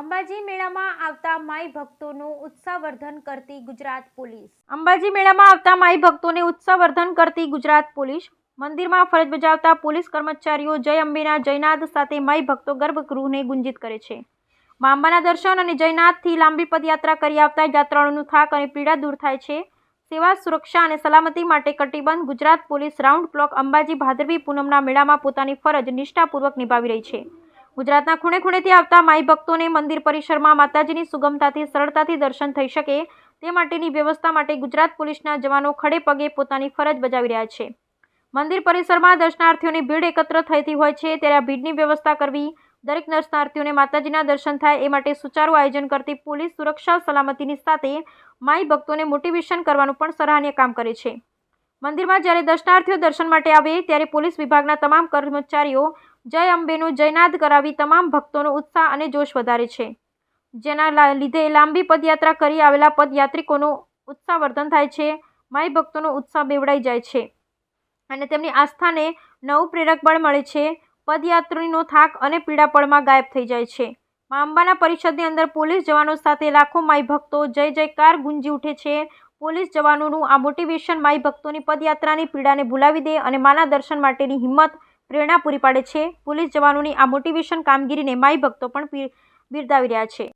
અંબાજી મેળામાં આવતા માઈ ભક્તોનું ઉત્સાહવર્ધન કરતી ગુજરાત પોલીસ. અંબાજી મેળામાં આવતા માઈ ભક્તોને ઉત્સાહવર્ધન કરતી ગુજરાત પોલીસ. મંદિરમાં ફરજ બજાવતા પોલીસ કર્મચારીઓ જય અંબેના જયનાથ સાથે માઈ ભક્તો ગર્ભગૃહને ગુંજિત કરે છે. મા અંબાના દર્શન અને જયનાથથી લાંબી પદયાત્રા કરી આવતા યાત્રાળુનું થાક અને પીડા દૂર થાય છે. સેવા, સુરક્ષા અને સલામતી માટે કટિબંધ Gujarat police round clock Ambaji ભાદરવી પૂનમના મેળામાં પોતાની ફરજ નિષ્ઠાપૂર્વક નિભાવી રહી છે. ગુજરાતના ખૂણે ખૂણેથી આવતા માઈ ભક્તોને મંદિર પરિસરમાં માતાજીની સુગમતાથી, સરળતાથી દર્શન થઈ શકે તે માટેની વ્યવસ્થા માટે ગુજરાત પોલીસના જવાનો ખડે પગે પોતાની ફરજ બજાવી રહ્યા છે. મંદિર પરિસરમાં દર્શનાર્થીઓની ભીડ એકત્ર થતી હોય છે ત્યારે આ ભીડની વ્યવસ્થા કરવી, દરેક દર્શનાર્થીઓને માતાજીના દર્શન થાય એ માટે સુચારું આયોજન કરતી પોલીસ સુરક્ષા સલામતીની સાથે માઈ ભક્તોને મોટિવેશન કરવાનું પણ સરાહનીય કામ કરે છે. મંદિરમાં જ્યારે દર્શનાર્થીઓ દર્શન માટે આવે ત્યારે પોલીસ વિભાગના તમામ કર્મચારીઓ જય અંબેનું જયનાદ કરાવી તમામ ભક્તોનો ઉત્સાહ અને જોશ વધારે છે. જેના લીધે લાંબી પદયાત્રા કરી આવેલા પદયાત્રિકોનો ઉત્સાહવર્ધન થાય છે. માઈ ભક્તોનો ઉત્સાહ બેવડાઈ જાય છે. અને તેમની આસ્થાને નવું પ્રેરક બળ મળે છે. પદયાત્રીનો થાક અને પીડાપળમાં ગાયબ થઈ જાય છે. મા અંબાના પરિષદની અંદર પોલીસ જવાનો સાથે લાખો માઈ ભક્તો જય જયકાર ગુંજી ઉઠે છે. પોલીસ જવાનોનું આ મોટિવેશન માઈ ભક્તોની પદયાત્રાની પીડાને ભૂલાવી દે અને માના દર્શન માટેની હિંમત પ્રેરણા પૂરી પાડે છે. પોલીસ જવાનોની આ મોટિવેશન કામગીરીને માઈ ભક્તો પણ બિરદાવી રહ્યા છે.